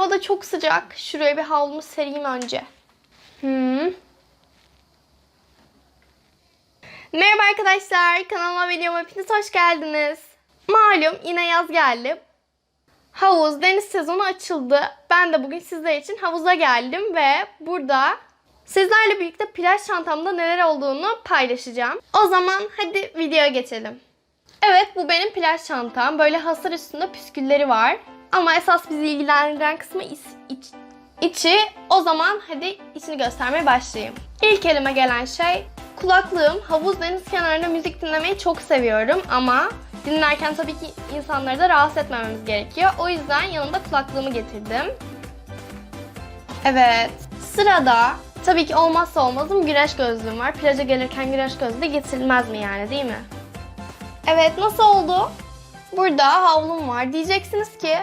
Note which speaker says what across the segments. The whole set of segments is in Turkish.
Speaker 1: havada çok sıcak. Şuraya bir havlumu sereyim önce. Hmm. Merhaba arkadaşlar. Kanalıma videoma hepiniz hoş geldiniz. Malum yine yaz geldi. Havuz, deniz sezonu açıldı. Ben de bugün sizler için havuza geldim ve burada sizlerle birlikte plaj çantamda neler olduğunu paylaşacağım. O zaman hadi videoya geçelim. Evet bu benim plaj çantam. Böyle hasır üstünde püskülleri var. Ama esas bizi ilgilendiren kısmı iç, iç, içi. O zaman hadi içini göstermeye başlayayım. İlk elime gelen şey kulaklığım. Havuz deniz kenarında müzik dinlemeyi çok seviyorum ama dinlerken tabii ki insanları da rahatsız etmememiz gerekiyor. O yüzden yanımda kulaklığımı getirdim. Evet. Sırada tabii ki olmazsa olmazım güneş gözlüğüm var. Plaja gelirken güneş gözlüğü getirilmez mi yani değil mi? Evet nasıl oldu? Burada havlum var. Diyeceksiniz ki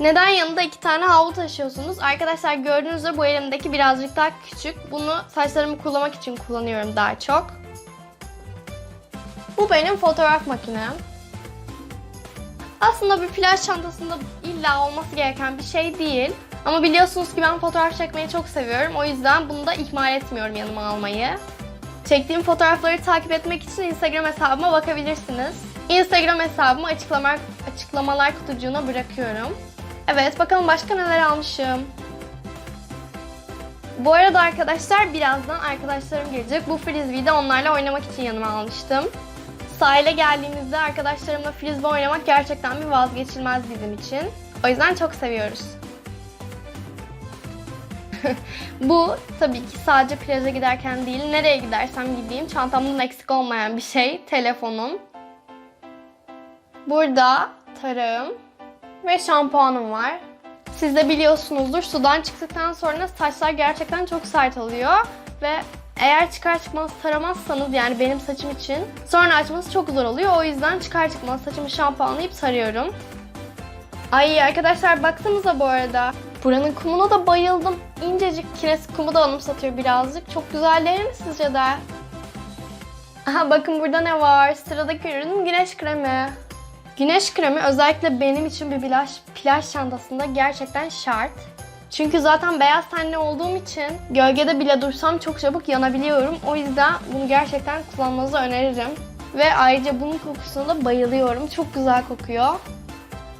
Speaker 1: neden yanında iki tane havlu taşıyorsunuz? Arkadaşlar gördüğünüz üzere bu elimdeki birazcık daha küçük. Bunu saçlarımı kurulamak için kullanıyorum daha çok. Bu benim fotoğraf makinem. Aslında bir plaj çantasında illa olması gereken bir şey değil. Ama biliyorsunuz ki ben fotoğraf çekmeyi çok seviyorum. O yüzden bunu da ihmal etmiyorum yanıma almayı. Çektiğim fotoğrafları takip etmek için Instagram hesabıma bakabilirsiniz. Instagram hesabımı açıklamalar, açıklamalar kutucuğuna bırakıyorum. Evet bakalım başka neler almışım. Bu arada arkadaşlar birazdan arkadaşlarım gelecek. Bu frisbee'yi de onlarla oynamak için yanıma almıştım. Sahile geldiğimizde arkadaşlarımla frisbee oynamak gerçekten bir vazgeçilmez bizim için. O yüzden çok seviyoruz. Bu tabii ki sadece plaja giderken değil, nereye gidersem gideyim çantamdan eksik olmayan bir şey, telefonum. Burada tarağım ve şampuanım var. Siz de biliyorsunuzdur sudan çıktıktan sonra saçlar gerçekten çok sert oluyor ve eğer çıkar çıkmaz taramazsanız yani benim saçım için sonra açması çok zor oluyor. O yüzden çıkar çıkmaz saçımı şampuanlayıp sarıyorum. Ay arkadaşlar baksanıza bu arada. Buranın kumuna da bayıldım. İncecik kinetik kumu da anımsatıyor birazcık. Çok güzel değil mi sizce de? Aha bakın burada ne var? Sıradaki ürün güneş kremi. Güneş kremi özellikle benim için bir plaj, plaj çantasında gerçekten şart. Çünkü zaten beyaz tenli olduğum için gölgede bile dursam çok çabuk yanabiliyorum. O yüzden bunu gerçekten kullanmanızı öneririm. Ve ayrıca bunun kokusuna da bayılıyorum. Çok güzel kokuyor.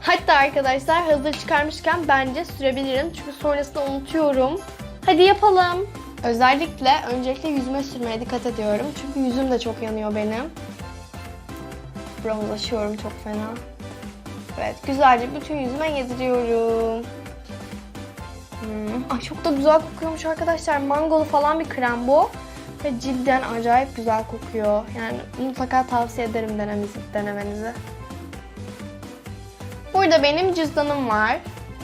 Speaker 1: Hatta arkadaşlar hazır çıkarmışken bence sürebilirim. Çünkü sonrasında unutuyorum. Hadi yapalım. Özellikle öncelikle yüzüme sürmeye dikkat ediyorum. Çünkü yüzüm de çok yanıyor benim. Bronzlaşıyorum çok fena. Evet güzelce bütün yüzüme yediriyorum. Hmm. Ay çok da güzel kokuyormuş arkadaşlar. Mangolu falan bir krem bu. Ve cidden acayip güzel kokuyor. Yani mutlaka tavsiye ederim denemenizi, denemenizi. Burada benim cüzdanım var.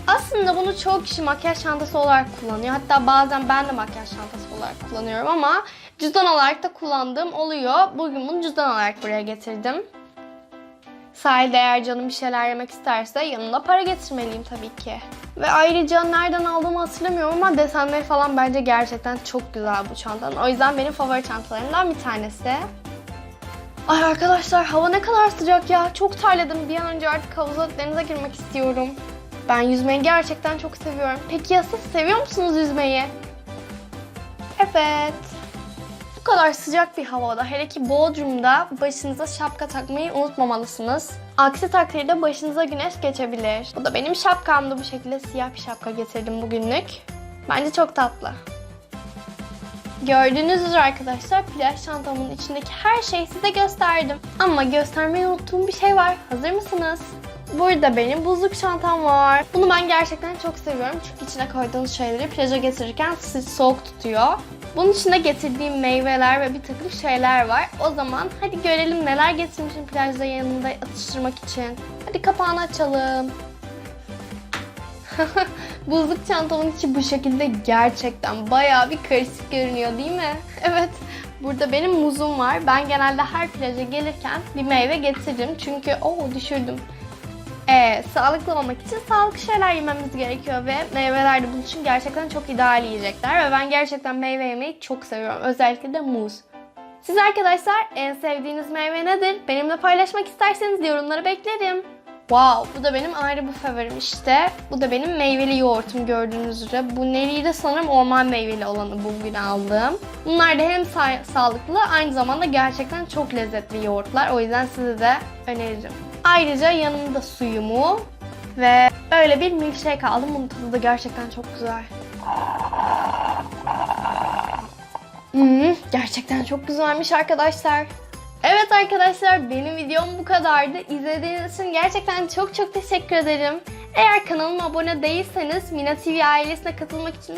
Speaker 1: Aslında bunu çoğu kişi makyaj çantası olarak kullanıyor. Hatta bazen ben de makyaj çantası olarak kullanıyorum ama cüzdan olarak da kullandığım oluyor. Bugün bunu cüzdan olarak buraya getirdim. Sahilde eğer canım bir şeyler yemek isterse yanımda para getirmeliyim tabii ki. Ve ayrıca nereden aldığımı hatırlamıyorum ama desenleri falan bence gerçekten çok güzel bu çantanın. O yüzden benim favori çantalarımdan bir tanesi. Ay arkadaşlar hava ne kadar sıcak ya. Çok terledim. Bir an önce artık havuza denize girmek istiyorum. Ben yüzmeyi gerçekten çok seviyorum. Peki ya siz seviyor musunuz yüzmeyi? Evet. Kadar sıcak bir havada hele ki Bodrum'da başınıza şapka takmayı unutmamalısınız. Aksi takdirde başınıza güneş geçebilir. Bu da benim şapkamdı bu şekilde siyah bir şapka getirdim bugünlük. Bence çok tatlı. Gördüğünüz üzere arkadaşlar plaj çantamın içindeki her şeyi size gösterdim. Ama göstermeyi unuttuğum bir şey var. Hazır mısınız? Burada benim buzluk çantam var. Bunu ben gerçekten çok seviyorum. Çünkü içine koyduğunuz şeyleri plaja getirirken sizi soğuk tutuyor. Bunun içinde getirdiğim meyveler ve bir takım şeyler var. O zaman hadi görelim neler getirmişim plajda yanında atıştırmak için. Hadi kapağını açalım. Buzluk çantamın içi bu şekilde gerçekten bayağı bir karışık görünüyor değil mi? Evet. Burada benim muzum var. Ben genelde her plaja gelirken bir meyve getiririm. Çünkü o düşürdüm. Sağlıklı olmak için sağlıklı şeyler yememiz gerekiyor ve meyveler de bunun için gerçekten çok ideal yiyecekler ve ben gerçekten meyve yemeyi çok seviyorum. Özellikle de muz. Siz arkadaşlar en sevdiğiniz meyve nedir? Benimle paylaşmak isterseniz yorumlara beklerim. Wow, bu da benim ayrı bir favorim işte. Bu da benim meyveli yoğurtum gördüğünüz üzere. Bu neliği de sanırım orman meyveli olanı bugün aldım. Bunlar da hem sa- sağlıklı aynı zamanda gerçekten çok lezzetli yoğurtlar. O yüzden size de öneririm. Ayrıca yanımda suyumu ve böyle bir milkshake aldım. Bunun tadı da gerçekten çok güzel. Hmm, gerçekten çok güzelmiş arkadaşlar. Evet arkadaşlar benim videom bu kadardı. İzlediğiniz için gerçekten çok çok teşekkür ederim. Eğer kanalıma abone değilseniz Mina TV ailesine katılmak için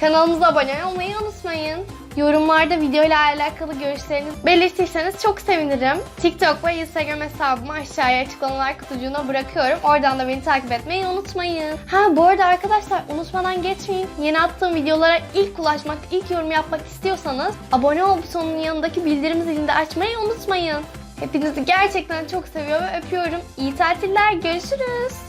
Speaker 1: kanalımıza abone olmayı unutmayın. Yorumlarda video ile alakalı görüşlerinizi belirtirseniz çok sevinirim. TikTok ve Instagram hesabımı aşağıya açıklamalar kutucuğuna bırakıyorum. Oradan da beni takip etmeyi unutmayın. Ha bu arada arkadaşlar unutmadan geçmeyin. Yeni attığım videolara ilk ulaşmak, ilk yorum yapmak istiyorsanız abone ol butonunun yanındaki bildirim zilini de açmayı unutmayın. Hepinizi gerçekten çok seviyor ve öpüyorum. İyi tatiller, görüşürüz.